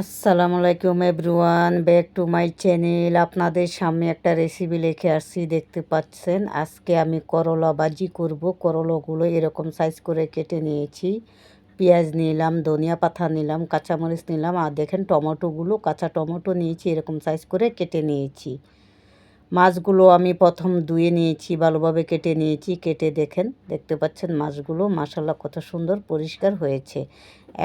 আসসালামু আলাইকুম everyone, back to my channel. আপনাদের সামনে একটা রেসিপি লিখে আসছি, দেখতে পাচ্ছেন। আজকে আমি করলা বাজি করব। করলাগুলো এরকম সাইজ করে কেটে নিয়েছি। পেঁয়াজ নিলাম, ধনিয়া পাতা নিলাম, কাঁচামরিচ নিলাম, আর দেখেন টমেটোগুলো, কাঁচা টমেটো নিয়েছি, এরকম সাইজ করে কেটে নিয়েছি। মাছগুলো আমি প্রথম ধুয়ে নিয়েছি, ভালোভাবে কেটে নিয়েছি। কেটে দেখেন, দেখতে পাচ্ছেন মাছগুলো মাসাল্লাহ কত সুন্দর পরিষ্কার হয়েছে।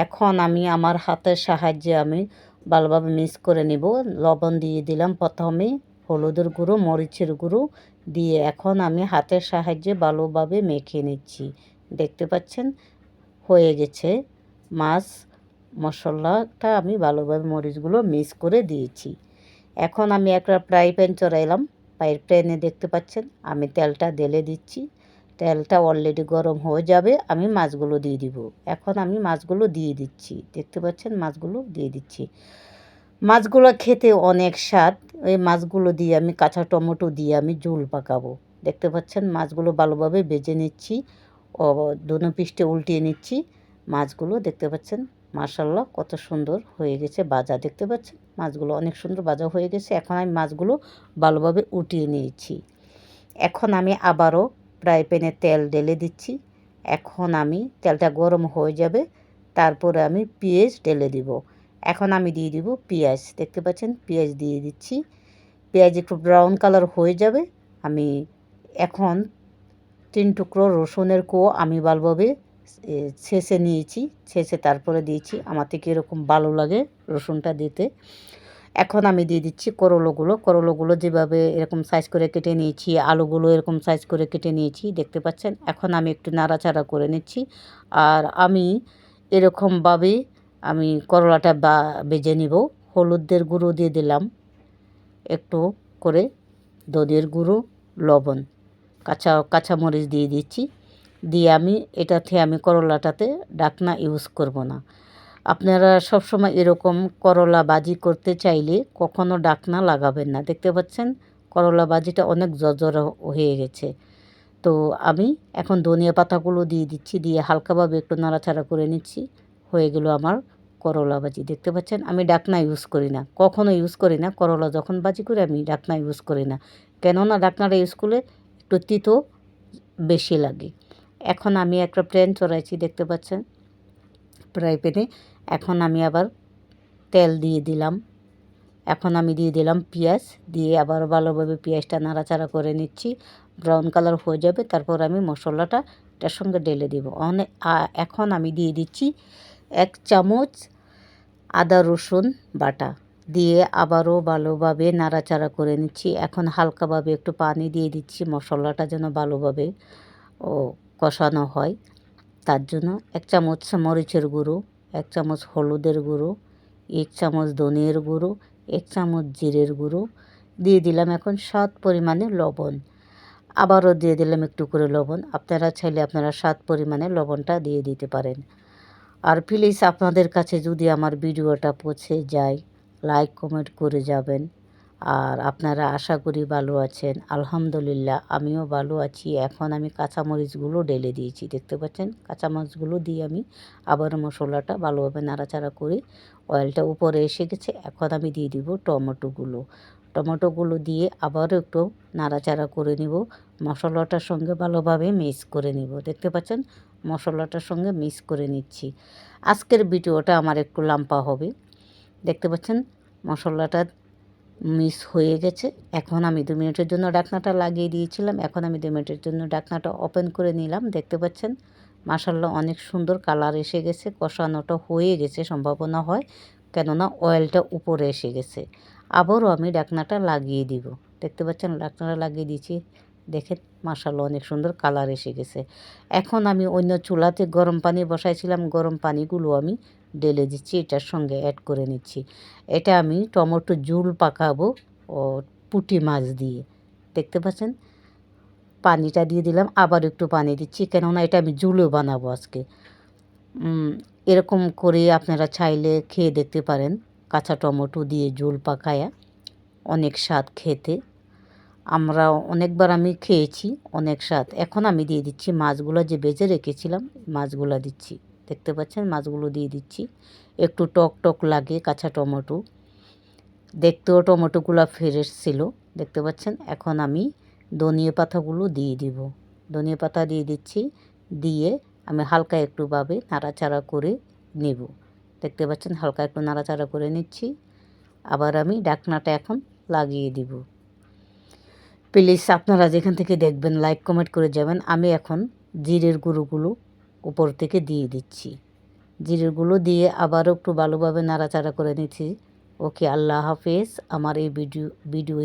এখন আমি আমার হাতের সাহায্যে আমি ভালোভাবে মিক্স করে নিব। লবণ দিয়ে দিলাম প্রথমে, হলুদের গুঁড়ো, মরিচের গুঁড়ো দিয়ে এখন আমি হাতের সাহায্যে ভালোভাবে মেখে নিচ্ছি। দেখতে পাচ্ছেন, হয়ে গেছে মাছ। মশলাটা আমি ভালোভাবে মরিচগুলো মিক্স করে দিয়েছি। এখন আমি একটা ফ্রাই প্যান চড়াইলাম। পায়ের প্যানে দেখতে পাচ্ছেন? আমি তেলটা ঢেলে দিচ্ছি। তেলটা অলরেডি গরম হয়ে যাবে, আমি মাছগুলো দিয়ে দিব। এখন আমি মাছগুলো দিয়ে দিচ্ছি। দেখতে পাচ্ছেন? মাছগুলো দিয়ে দিচ্ছি। মাছগুলো খেতে অনেক স্বাদ। ওই মাছগুলো দিয়ে আমি কাঁচা টমেটো দিয়ে আমি ঝোল পাকাবো। দেখতে পাচ্ছেন? মাছগুলো ভালোভাবে বেজে নিচ্ছি। ও, দুনো পিষ্টে উল্টিয়ে নিচ্ছি। মাছগুলো দেখতে পাচ্ছেন? মার্শাল্লাহ কত সুন্দর হয়ে গেছে বাজা দেখতে পাচ্ছেন? মাছগুলো অনেক সুন্দর বাজা হয়ে গেছে। এখন আমি মাছগুলো ভালোভাবে উঠিয়ে নিয়েছি। এখন আমি আবারও ফ্রাই প্যানে তেল ঢেলে দিচ্ছি। এখন আমি তেলটা গরম হয়ে যাবে, তারপরে আমি পেঁয়াজ ঢেলে দিব। এখন আমি দিয়ে দিব পেঁয়াজ। দেখতে পাচ্ছেন? পেঁয়াজ দিয়ে দিচ্ছি। পেঁয়াজ একটু ব্রাউন কালার হয়ে যাবে। আমি এখন তিন টুকরো রসুনের কো আমি ভালোভাবে ছেঁচে নিয়েছি, ছেঁচে তারপরে দিয়েছি। আমার থেকে এরকম ভালো লাগে রসুনটা দিতে। এখন আমি দিয়ে দিচ্ছি করলোগুলো। করলোগুলো যেভাবে এরকম সাইজ করে কেটে নিয়েছি, আলুগুলো এরকম সাইজ করে কেটে নিয়েছি, দেখতে পাচ্ছেন? এখন আমি একটু নাড়াচাড়া করে নিচ্ছি। আর আমি এরকমভাবে আমি করলাটা বা, বেজে নিব। হলুদের গুঁড়ো দিয়ে দিলাম। একটু করে দধের গুঁড়ো, লবণ, কাঁচা, কাঁচামরিচ দিয়ে দিচ্ছি। দিয়ে আমি এটাতে আমি করলাটাতে ডাকনা ইউজ করব না। আপনারা সবসময় এরকম করলা বাজি করতে চাইলে কখনো ডাকনা লাগাবেন না। দেখতে পাচ্ছেন? করলা বাজিটা অনেক জর্জর হয়ে গেছে। তো আমি এখন ধনিয়া পাতাগুলো দিয়ে দিচ্ছি, দিয়ে হালকাভাবে একটু নাড়াচাড়া করে নিচ্ছি। হয়ে গেল আমার করলা বাজি। দেখতে পাচ্ছেন? আমি ডাকনা ইউজ করি না। কখনো ইউজ করি না। করলা যখন বাজি করি আমি ডাকনা ইউজ করি না। কেননা ডাকনাটা ইউজ করলে একটু তিতো বেশি লাগে। এখন আমি একটা প্যান চড়াইছি, দেখতে পাচ্ছেন? ফ্রাই প্যানে এখন আমি আবার তেল দিয়ে দিলাম। এখন আমি দিয়ে দিলাম পেঁয়াজ, দিয়ে আবার ভালোভাবে পেঁয়াজটা নাড়াচাড়া করে নিচ্ছি। ব্রাউন কালার হয়ে যাবে, তারপর আমি মশলাটা এটার সঙ্গে ঢেলে দিব। অনেক এখন আমি দিয়ে দিচ্ছি এক চামচ আদা রসুন বাটা, দিয়ে আবারও ভালোভাবে নাড়াচাড়া করে নিচ্ছি। এখন হালকাভাবে একটু পানি দিয়ে দিচ্ছি মশলাটা যেন ভালোভাবে ও কষানো হয়। তার জন্য এক চামচ মরিচের গুঁড়ো, এক চামচ হলুদের গুঁড়ো, এক চামচ ধনিয়ার গুঁড়ো, এক চামচ জিরের গুঁড়ো। দিয়ে দিলাম এখন স্বাদ পরিমাণে লবণ। আবারও দিয়ে দিলাম একটু করে লবণ। আপনারা চাইলে আপনারা স্বাদ পরিমাণে লবণটা দিয়ে দিতে পারেন। আর প্লিজ আপনাদের কাছে যদি আমার ভিডিওটা পৌঁছে যায় লাইক কমেন্ট করে যাবেন। আর আপনারা আশা করি ভালো আছেন। আলহামদুলিল্লাহ, আমিও ভালো আছি। এখন আমি কাঁচামরিচগুলো ঢেলে দিয়েছি, দেখতে পাচ্ছেন? কাঁচামরিচগুলো দিয়ে আমি আবার মশলাটা ভালোভাবে নাড়াচাড়া করে অয়েলটা উপরে এসে গেছে। এখন আমি দিয়ে দিব টমেটোগুলো। টমেটোগুলো দিয়ে আবারও একটু নাড়াচাড়া করে নিব। মশলাটার সঙ্গে ভালোভাবে মিক্স করে নিব। দেখতে পাচ্ছেন? মশলাটার সঙ্গে মিক্স করে নিচ্ছি। আজকের ভিডিওটা আমার একটু লাম্পা হবে। দেখতে পাচ্ছেন? মশলাটা মিস হয়ে গেছে। এখন আমি দু মিনিটের জন্য ডাকনাটা লাগিয়ে দিয়েছিলাম। এখন আমি দু মিনিটের জন্য ডাকনাটা ওপেন করে নিলাম। দেখতে পাচ্ছেন? মাসাল্লাহ অনেক সুন্দর কালার এসে গেছে। কষানোটা হয়ে গেছে, সম্ভাবনা হয়। কেননা অয়েলটা উপরে এসে গেছে। আবারও আমি ডাকনাটা লাগিয়ে দিব। দেখতে পাচ্ছেন? ডাকনাটা লাগিয়ে দিয়েছি। দেখেন মাসাল্লাহ অনেক সুন্দর কালার এসে গেছে। এখন আমি অন্য চুলাতে গরম পানি বসাইছিলাম। গরম পানিগুলো আমি ঢেলে দিচ্ছি, এটার সঙ্গে অ্যাড করে নিচ্ছি। এটা আমি টমেটো জুল পাকাবো ও পুঁটি মাছ দিয়ে। দেখতে পাচ্ছেন? পানিটা দিয়ে দিলাম, আবার একটু পানি দিচ্ছি, কেননা এটা আমি জুলও বানাবো আজকে। এরকম করে আপনারা চাইলে খেয়ে দেখতে পারেন, কাঁচা টমেটো দিয়ে জুল পাকায়া অনেক স্বাদ খেতে। আমরা অনেকবার আমি খেয়েছি অনেক স্বাদ। এখন আমি দিয়ে দিচ্ছি মাছগুলো যে বেজে রেখেছিলাম, মাছগুলো দিচ্ছি। দেখতে পাচ্ছেন, মাছগুলো দিয়ে দিচ্ছি। একটু টক টক লাগে কাঁচা টমেটো। দেখতেও টমেটোগুলো ফ্রেশ ছিল, দেখতে পাচ্ছেন? এখন আমি ধনিয়া পাতাগুলো দিয়ে দিব। ধনিয়া পাতা দিয়ে দিচ্ছি, দিয়ে আমি হালকা একটুভাবে নাড়াচাড়া করে নেব। দেখতে পাচ্ছেন? হালকা একটু নাড়াচাড়া করে নিচ্ছি। আবার আমি ডাকনাটা এখন লাগিয়ে দিব। প্লিজ আপনারা যেখান থেকে দেখবেন লাইক কমেন্ট করে যাবেন। আমি এখন জিরের গুঁড়োগুলো উপর থেকে দিয়ে দিচ্ছি। জিরের গুঁড়ো দিয়ে আবারও একটু ভালোভাবে নাড়াচাড়া করে নিচ্ছি। ওকে, আল্লাহ হাফেজ। আমার এই ভিডিও ভিডিও